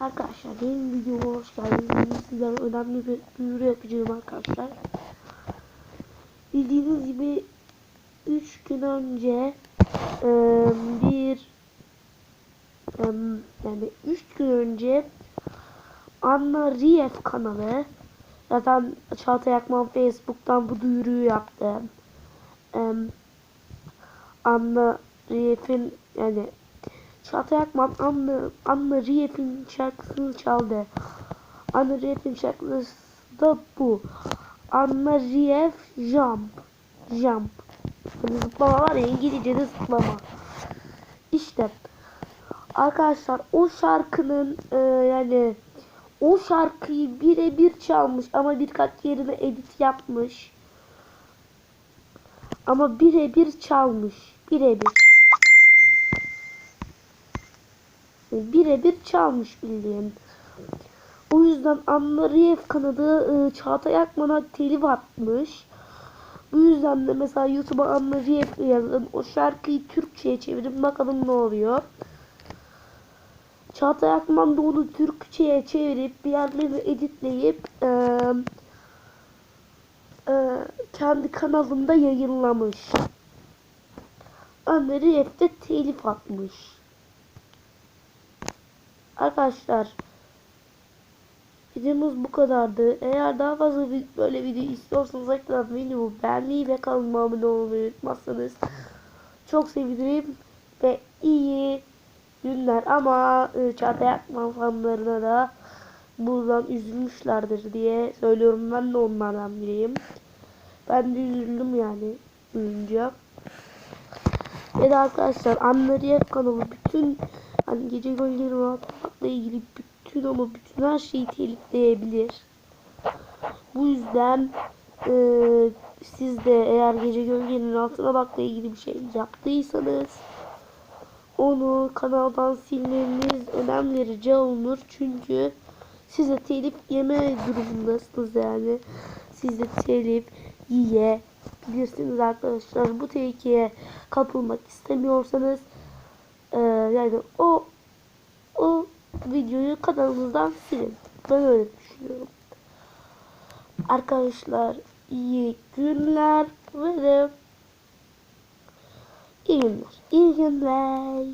Arkadaşlar benim videoma hoş geldiniz. Sizlere önemli bir duyuru yapacağım arkadaşlar. Bildiğiniz gibi 3 gün önce e, bir e, yani 3 gün önce Anna Rief kanalı zaten Çağatay Akman Facebook'tan bu duyuruyu yaptı. Anna Rief'in yani Çağatay Akman Anna, Anna Rief'in şarkısını çaldı. Anna Rief'in şarkısı da bu. Anna Rief Jump. Jump. Hani zıplama var ya İngilizce'de zıplama. İşte arkadaşlar o şarkının e, yani o şarkıyı birebir çalmış ama birkaç yerine edit yapmış. Ama birebir çalmış. Birebir. Birebir çalmış bildiğin. O yüzden Anna Rief kanadı e, Çağatay Akman'a telif atmış. Bu yüzden de mesela YouTube'a Anna Rief yazın. O şarkıyı Türkçe'ye çevirin bakalım ne oluyor. Çağatay Akman da onu Türkçe'ye çevirip bir yerlerini editleyip e, e, kendi kanalında yayınlamış. Anna Rief de telif atmış. Arkadaşlar videomuz bu kadardı. Eğer daha fazla böyle video istiyorsanız ekran videomu beğenmeyi ve kanalıma abone olmayı unutmazsanız çok sevinirim ve iyi günler ama e, Çağatay Akman fanlarına da buradan üzülmüşlerdir diye söylüyorum. Ben de onlardan biriyim. Ben de üzüldüm yani duyunca. Ve de arkadaşlar Anları kanalı bütün hani gece gölgeleri rahatlamakla ilgili bütün ama bütün her şeyi telifleyebilir. Bu yüzden e, siz de eğer gece gölgenin altına bakla ilgili bir şey yaptıysanız onu kanaldan silmeniz önemli rica olunur. Çünkü size telif yeme durumundasınız yani. Siz de telif yiyebilirsiniz arkadaşlar. Bu tehlikeye kapılmak istemiyorsanız ee, yani o videoyu kanalımızdan silin. Ben öyle düşünüyorum. Arkadaşlar iyi günler ve de iyi günler. İyi günler.